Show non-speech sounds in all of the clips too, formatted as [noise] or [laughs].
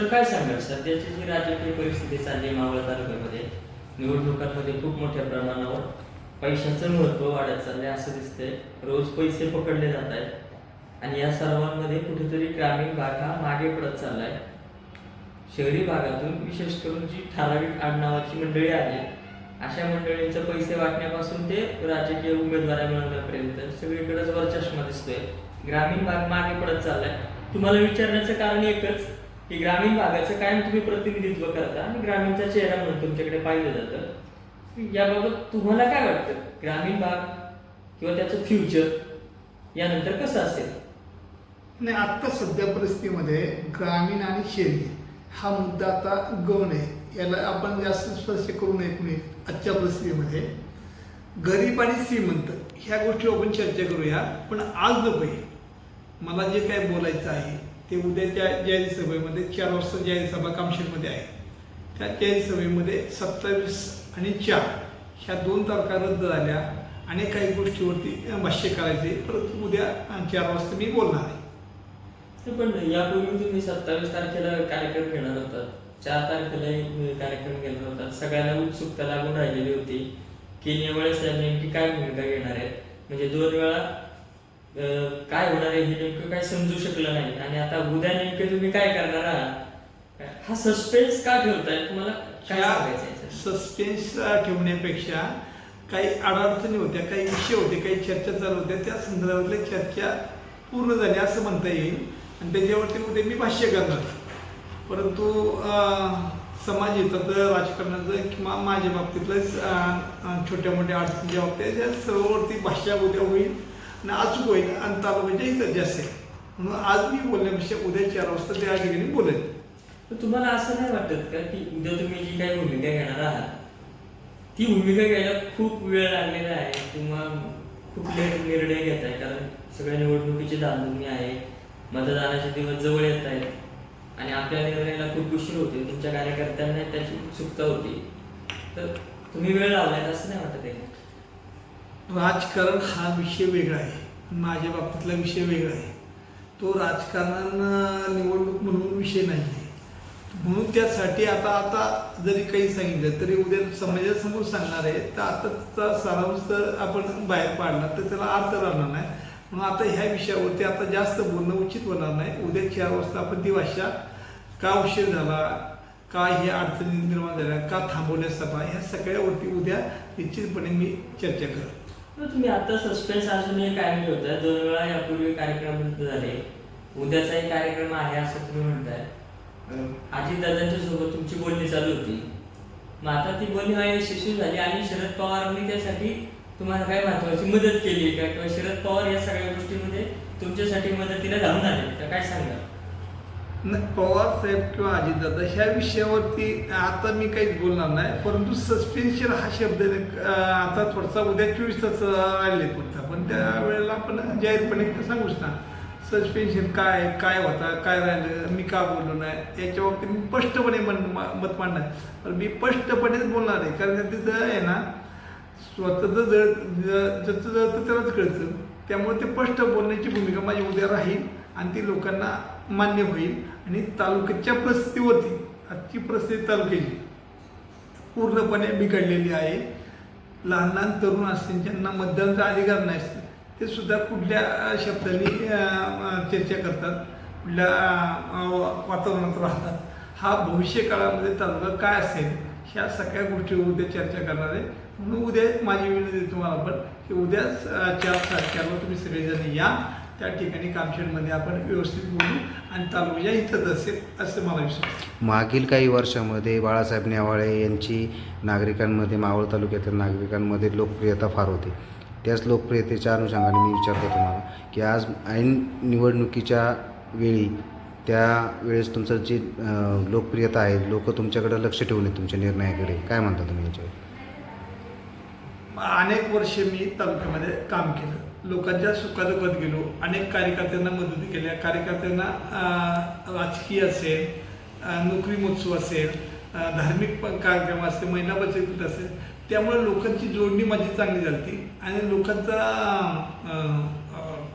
Sir काय सांगाल? सध्याची जी राजकीय परिस्थिती चालली मावळ तालुक्यामध्ये निवडणुकांमध्ये खूप मोठ्या प्रमाणावर पैशाचं महत्त्व वाढत चाललंय असं दिसतंय. रोज पैसे पकडले जात आहेत. आणि या सर्वांमध्ये कुठेतरी ग्रामीण भाग हा मागे पडत चाललाय. शहरी भागातून विशेष करून जी ठराविक आडनावाची मंडळी आली अशा मंडळींचे पैसे वाटण्यापासून ते राजकीय उमेदवारा मिळवण्यापर्यंत सगळीकडेच वरचष्मा दिसतोय. ग्रामीण भाग मागे पडत चाललाय. तुम्हाला विचारण्याचं कारण एकच की ग्रामीण भागाचं कायम तुम्ही प्रतिनिधित्व करता आणि ग्रामीणचा चेहरा म्हणून तुमच्याकडे पाहिलं जातं. याबाबत तुम्हाला काय वाटतं? ग्रामीण भाग किंवा त्याचं फ्युचर यानंतर कसं असेल? नाही आत्ता सध्या परिस्थितीमध्ये ग्रामीण आणि शहरी हा मुद्दा आता गौण आहे याला आपण जास्त स्पर्श करू नये कुणी आजच्या परिस्थितीमध्ये. गरीब आणि श्रीमंत ह्या गोष्टी आपण चर्चा करूया पण आज नको मला जे काय बोलायचं आहे ते उद्याच्या जाहीर सभेमध्ये चार वाजता जाहीर सभा कामशेरमध्ये आहे. त्या जाहीर सभेमध्ये सत्तावीस आणि चार ह्या दोन तारखा रद्द झाल्या आणि काही गोष्टीवरती भाष्य करायचे परंतु उद्या चार वाजता मी बोलणार आहे. ते पण यापूर्वी तुम्ही सत्तावीस तारखेला कार्यक्रम घेणार होता चार तारखेला कार्यक्रम घेणार होता सगळ्यांना उत्सुकता लागून राहिलेली होती की यावेळेस नेमकी काय भूमिका घेणार आहेत? म्हणजे दोन वेळा काय होणार आहे हे नेमकं काय समजू शकलं नाही. आणि आता उद्या नेमके तुम्ही काय करणार आहात? हा सस्पेन्स का ठेवताय? तुम्हाला काय सांगायचं? सस्पेन्स ठेवण्यापेक्षा काही अडचणी होत्या काही विषय होते काही चर्चा चालू होत्या त्या संदर्भातल्या चर्चा पूर्ण झाल्या असं म्हणता येईल. आणि त्याच्यावरती उद्या मी भाष्य करणार. परंतु समाज हिताचं राजकारणाचं किंवा माझ्या बाबतीतलं छोट्या मोठ्या अडचणीच्या बाबतीत त्या सर्ववरती भाष्य उद्या होईल. आणि अचूक होईल आणि तालुक्याच्या हिताचे म्हणजे असेल. म्हणून आज मी बोलण्यापेक्षा उद्या चार वाजता त्या ठिकाणी बोलेल तर तुम्हाला असं नाही वाटत का की उद्या तुम्ही जी काही भूमिका घेणार आहात ती भूमिका घ्यायला खूप वेळ लागलेला आहे किंवा खूप लेट निर्णय घेत आहे? कारण सगळ्या निवडणुकीची धामधुमी आहे मतदानाचे दिवस जवळ येत आहेत आणि आपल्या निर्णयाला खूप उशीर होते तुमच्या कार्यकर्त्यांना त्याची उत्सुकता होती. तर तुम्ही वेळ लावलाय असं नाही वाटत आहे? राजकारण हा विषय वेगळा आहे. माझ्या बाबतीतला विषय वेगळा आहे. तो राजकारण निवडणूक म्हणून विषय नाही आहे म्हणून त्यासाठी आता आता जरी काही सांगितलं तरी उद्या समाजासमोर सांगणार आहे तर आताचा सारांश तर आपण बाहेर पाडला तर त्याला अर्थ राहणार नाही. म्हणून आता ह्या विषयावरती आता जास्त बोलणं उचित होणार नाही. उद्या चार वाजता आपण ती भाषा का उशीर झाला का ह्या अडचणी निर्माण झाल्या का थांबवल्या सभा ह्या सगळ्यावरती उद्या निश्चितपणे मी चर्चा करेन. तुम्ही आता सस्पेन्स अजूनही कायम ठेवताय दोन वेळा यापूर्वी कार्यक्रम रद्द झाले. उद्याचाही कार्यक्रम आहे असं तुम्ही म्हणताय. आजी दादांच्या सोबत तुमची बोलणी चालू होती. मग आता ती बोलणी हा यशस्वी झाली आणि शरद पवारांनी त्यासाठी तुम्हाला काय महत्वाची मदत केली का? किंवा शरद पवार या सगळ्या गोष्टीमध्ये तुमच्यासाठी मदतीला धावून आले तर काय सांगा पवार साहेब किंवा अजितदादा ह्या विषयावरती आता मी काहीच बोलणार नाही परंतु सस्पेन्शन हा शब्द आता थोडासा उद्या चोवीस तास राहिले पुरता पण त्या वेळेला आपण जाहीरपणे सांगूच ना सस्पेन्शन काय काय होता काय राहिलं मी का बोललो नाही याच्या बाबतीत मी स्पष्टपणे मन- मा- मत मांडणार पण मी स्पष्टपणेच बोलणार आहे कारण तिथं आहे ना स्वतःचं जळ ज- जळतं त्यालाच कळतं. त्यामुळे ते स्पष्ट बोलण्याची भूमिका माझी उद्या राहील आणि ती लोकांना मान्य होईल. आणि तालुक्याच्या परिस्थितीवरती आजची परिस्थिती तालुक्याची पूर्णपणे बिघडलेली आहे. लहान लहान तरुण असतील ज्यांना मतदानाचा अधिकार नाही असतो ते सुद्धा कुठल्या शब्दांनी चर्चा करतात कुठल्या वातावरणात राहतात. हा भविष्य काळामध्ये तालुका काय असेल ह्या सगळ्या गोष्टीवर उद्या चर्चा करणार आहे. म्हणून उद्या माझी विनंती तुम्हाला पण की उद्याच चार तारखेला तुम्ही सगळेजण या. त्या ठिकाणी कामशेडमध्ये आपण व्यवस्थित बोलू आणि तालुक्याच्या हितच असेल असं मला विश्वास. मागील काही वर्षामध्ये बाळासाहेब नेवाळे यांची नागरिकांमध्ये मावळ तालुक्यातील नागरिकांमध्ये लोकप्रियता फार होती. त्याच लोकप्रियतेच्या अनुषंगाने मी विचारतो तुम्हाला की आज ऐन निवडणुकीच्या वेळी त्या वेळेस तुमचं जी लोकप्रियता आहे लोक तुमच्याकडे लक्ष ठेवून आहेत तुमच्या निर्णयाकडे. काय म्हणता तुम्ही याच्यावर? अनेक वर्ष मी तालुक्यामध्ये काम केलं. लोकांच्या सुखादुखात गेलो. अनेक कार्यकर्त्यांना मदत केल्या कार्यकर्त्यांना राजकीय असेल नोकरी महोत्सव असेल धार्मिक कार्यक्रम असेल महिला बचत गट असेल त्यामुळे लोकांची जोडणी माझी चांगली झाली आणि लोकांचा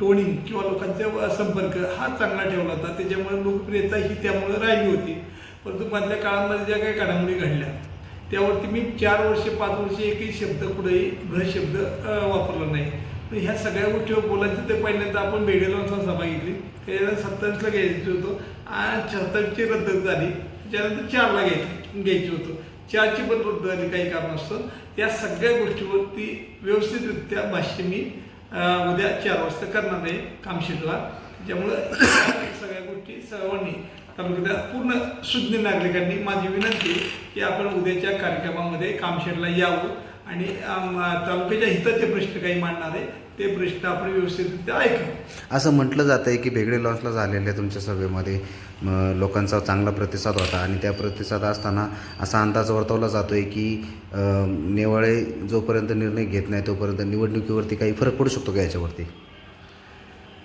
टोनिंग किंवा लोकांचा संपर्क हा चांगला ठेवला होता. त्याच्यामुळे लोकप्रियता ही त्यामुळे राहिली होती. परंतु मधल्या काळामध्ये ज्या काही घडामोडी घडल्या त्यावरती मी चार वर्षे पाच वर्षे एकही शब्द कुठेही भ्रशब्द वापरला नाही. तर ह्या सगळ्या गोष्टीवर बोलायचं ते पहिल्यांदा आपण बेडेलॉनचा सभा घेतली. त्याच्यानंतर सत्तावीसला घ्यायचं होतं. आणि सत्तावीसची रद्द झाली. त्याच्यानंतर चारला घ्यायची घ्यायची होतं. चारची पण रद्द झाली काही कारणास्तव. या सगळ्या गोष्टीवरती व्यवस्थितरित्या भाष्य मी उद्या चार वाजता करणार आहे कामशेतला. त्यामुळं [coughs] सगळ्या गोष्टी सर्वांनी तालुक्यातल्या पूर्ण सुज्ञ नागरिकांनी माझी विनंती की आपण उद्याच्या कार्यक्रमामध्ये कामशेतला यावं. आणि तालुक्याच्या हिताचे प्रश्न काही मांडणार आहे ते प्रश्न आपण व्यवस्थित ऐकू. असं म्हटलं जातं आहे की भेगडे लॉन्चला झालेल्या तुमच्या सभेमध्ये लोकांचा चांगला प्रतिसाद होता आणि त्या प्रतिसाद असताना असा अंदाज वर्तवला जातो आहे की नेवाळे जोपर्यंत निर्णय घेत नाही तोपर्यंत निवडणुकीवरती काही फरक पडू शकतो का याच्यावरती?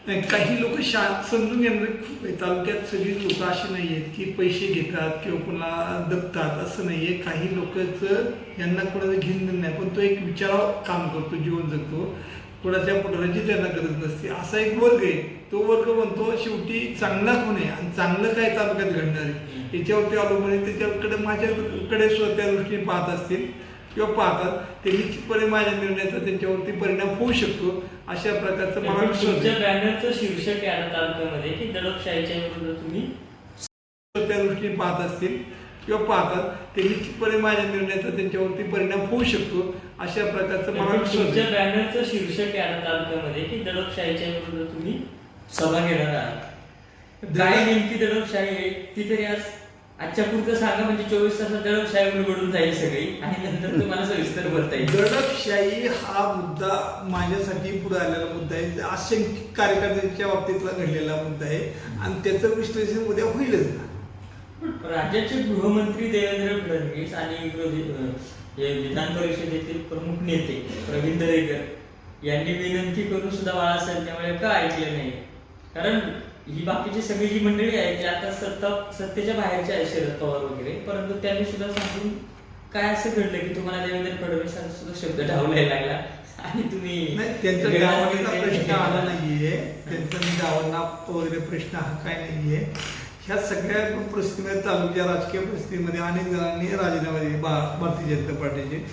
काही लोक शा समजून घेणारे खूप आहे. तालुक्यात सगळी लोक अशी नाही आहेत की पैसे घेतात किंवा कुणाला दबतात असं नाही आहे. काही लोकांचं यांना कोणाचं घेणं नाही पण तो एक विचाराव काम करतो जीवन जगतो. कोणाच्या पुढाऱ्याची त्यांना गरज नसते. असा एक वर्ग आहे. तो वर्ग म्हणतो शेवटी चांगला कोण आहे? आणि चांगलं काय तालुक्यात घडणार आहे? याच्यावरती अवलंबून त्याच्याकडे माझ्याकडे त्या दृष्टीने पाहत असतील. किंवा पाहतात ते निश्चितपणे माझ्या निर्णयाचा त्यांच्यावरती परिणाम होऊ शकतो अशा प्रकारचं मला. बॅनरचं शीर्षक आहे आता तालुक्यामध्ये की दडपशाहीच्या विरुद्ध तुम्ही त्या दृष्टीने पाहत असतील किंवा पाहतात ते निश्चितपणे माझ्या निर्णयाचा त्यांच्यावरती परिणाम होऊ शकतो अशा प्रकारचं मला. बॅनरचं शीर्षक आहे आता तालुक्यामध्ये की दडपशाहीच्या विरुद्ध तुम्ही सभा घेणार आहात काय नेमकी दडपशाही आहे ती तरी आज आजच्या पुरतं सांगा म्हणजे चोवीस तासात दडपशाही उलगडून जाईल सगळी आणि नंतर तुम्हाला सविस्तर भरता येईल. दडपशाही हा मुद्दा माझ्यासाठी पुढे आलेला मुद्दा आहे. असंख्य कार्यकर्त्यांच्या बाबतीतला घडलेला मुद्दा आहे. आणि त्याचं विश्लेषण उद्या होईलच ना. राज्याचे गृहमंत्री देवेंद्र फडणवीस आणि हे विधान परिषदेतील प्रमुख नेते प्रवीण दरेकर यांनी विनंती करून सुद्धा बाळासाहेब त्यामुळे का ऐकले नाही? कारण ही बाकीची सगळी जी मंडळी आहे ती आता सत्ता सत्तेच्या बाहेरची आहे शरद पवार वगैरे परंतु त्यांनी सुद्धा सांगून काय असं घडलं की तुम्हाला देवेंद्र फडणवीसांचा सुद्धा शब्द ढावलाय लागला? आणि तुम्ही त्यांचा प्रश्न आला. नाहीये. त्यांचा मी गावांना वगैरे प्रश्न हा काय नाहीये. ह्या सगळ्या परिस्थितीमध्ये तालुक्या राजकीय परिस्थितीमध्ये अनेक जणांनी राजीनामे दिले भारतीय जनता पार्टीचे.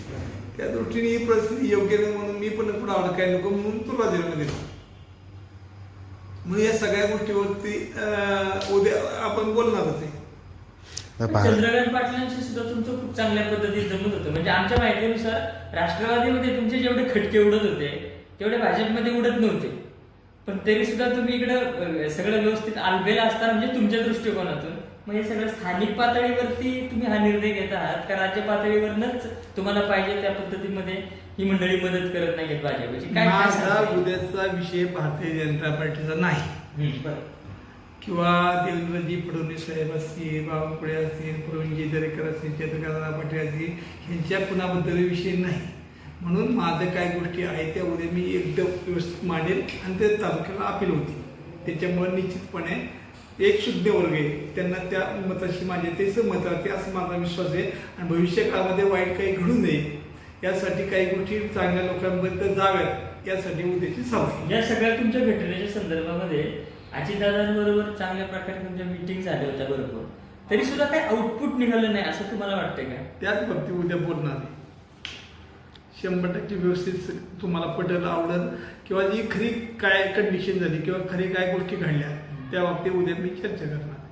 त्या दृष्टीने ही परिस्थिती योग्य नाही म्हणून मी पण पुढे अडकाय नको म्हणून तो राजीनामा दिला. म्हणून या सगळ्या गोष्टीवरती अं, उद्या आपण तर भा- चंद्रकांत पाटलांशी सुद्धा तुमचं खूप चांगल्या पद्धतीने जमत होतं. म्हणजे आमच्या माहितीनुसार राष्ट्रवादीमध्ये तुमचे जेवढे खटके उडत होते तेवढे भाजपमध्ये उडत नव्हते. पण तरी सुद्धा तुम्ही इकडं सगळं व्यवस्थित आलबेला असताना म्हणजे तुमच्या दृष्टिकोनातून मग हे सगळं स्थानिक पातळीवरती तुम्ही हा निर्णय घेत आहात का राज्य पातळीवरनच तुम्हाला पाहिजे त्या पद्धतीमध्ये ही मंडळी मदत करत नाहीत भाजपची? काय माझा? उद्याचा विषय भारतीय जनता पार्टीचा नाही. किंवा देवेंद्रजी फडणवीस साहेब असतील बावनकुळे असतील प्रवीणजी दरेकर असतील चंद्रकांत पाटील असतील ह्यांच्या कुणाबद्दल विषय नाही. म्हणून माझं काय गोष्टी आहेत त्या उद्या मी एकदम व्यवस्थित मांडेल आणि ते तालुक्याला अपील होती त्याच्यामुळे निश्चितपणे एक शुद्ध वर्ग आहे. त्यांना त्या मताशी माझे ते सहमत राहते असं माझा विश्वास आहे. आणि भविष्य काळामध्ये वाईट काही घडू नये. यासाठी काही गोष्टी चांगल्या लोकांपर्यंत जाव्यात. यासाठी उद्याची सभा. या सगळ्या तुमच्या घटनेच्या संदर्भामध्ये अजितदादांबरोबर चांगल्या प्रकारे तुमच्या मीटिंग झाल्या होत्या बरोबर. तरी सुद्धा काही आउटपुट निघालं नाही असं तुम्हाला वाटतंय का? त्याच बाबतीत उद्या बोलणार आहे. शंभर टक्के व्यवस्थित तुम्हाला पटेल आवडेल. किंवा जी खरी काय कंडिशन झाली किंवा खरी काय गोष्टी घडल्या त्या बाबतीत उद्या मी चर्चा करणार.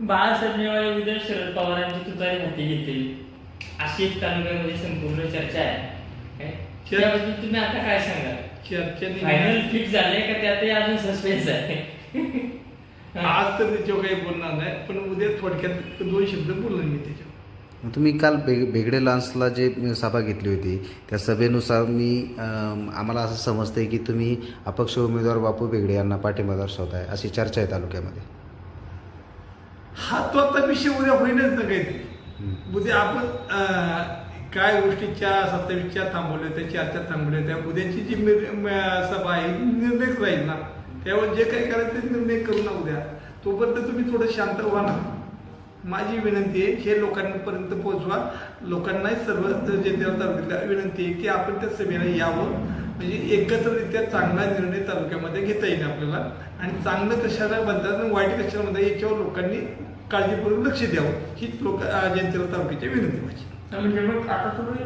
बाळासाहेब नेवाळे उद्या शरद पवारांची तुतारी हाती घेतील. अशी एक तालुक्यामध्ये संपूर्ण चर्चा आहे. त्याबद्दल तुम्ही आता काय सांगाल? चर्चा फायनल फिक्स झालंय का त्यातही अजून सस्पेन्स आहे. आज तर त्याच्यावर काही बोलणार नाही पण उद्या थोडक्यात दोन शब्द बोलणार मी त्याच्यावर. मग तुम्ही काल बे बेगडे लॉन्सला जे सभा घेतली होती त्या सभेनुसार मी आम्हाला असं समजतंय की तुम्ही अपक्ष उमेदवार बापू बेगडे यांना पाठिंबा दर्शवताय अशी चर्चा आहे तालुक्यामध्ये. हा तो आता विषय उद्या होईलच ना काहीतरी. उद्या आपण काय गोष्टीच्या सत्तावीसच्या थांबवल्या त्या चारच्या थांबवल्या त्या उद्याची जी सभा आहे निर्णयच राहील ना. त्यावर जे काही करायचं ते निर्णय करू ना उद्या. तोपर्यंत तुम्ही थोडं शांत व्हा ना. माझी विनंती आहे हे लोकांपर्यंत पोहोचवा. लोकांनाही सर्व जनतेला तालुक्यातल्या विनंती आहे की आपण त्या सभेला यावं. म्हणजे एकत्ररित्या चांगला निर्णय तालुक्यामध्ये घेता येईल आपल्याला. आणि चांगलं कशाला म्हणतात आणि वाईट कशाला म्हणतात याच्यावर लोकांनी काळजीपूर्वक लक्ष द्यावं. हीच लोक जनतेला तालुक्याची विनंती माझी. म्हणजे मग आता तुम्ही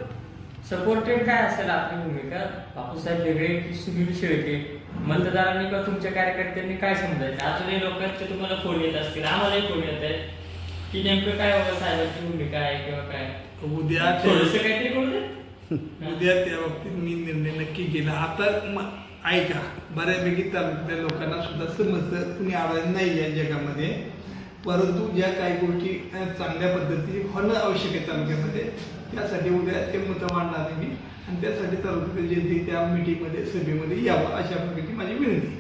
सपोर्टेड काय असेल आपली भूमिका? बापूसाहेब वेगळे की सुनील शेळके मतदारांनी किंवा तुमच्या कार्यकर्त्यांनी काय समजायचं? अजूनही लोकांचे तुम्हाला फोन येत असतील. आम्हालाही फोन येत आहेत. की नेमकं काय बाबा साहेबांची भूमिका आहे किंवा काय? उद्या थोडस काहीतरी करू दे [laughs] उद्या त्या बाबतीत मी निर्णय नक्की घेणार. आता म- ऐका बऱ्यापैकी तालुक्यातल्या लोकांना सुद्धा समजतं कुणी आवाज नाही या जगामध्ये. परंतु ज्या काही गोष्टी अं, चांगल्या पद्धतीने होणं आवश्यक आहे तालुक्यामध्ये त्यासाठी उद्या ते मतं मांडणार आहे मी. आणि त्यासाठी तालुक्यातील जनते त्या मिटिंगमध्ये सभेमध्ये यावं अशा प्रकारची माझी विनंती.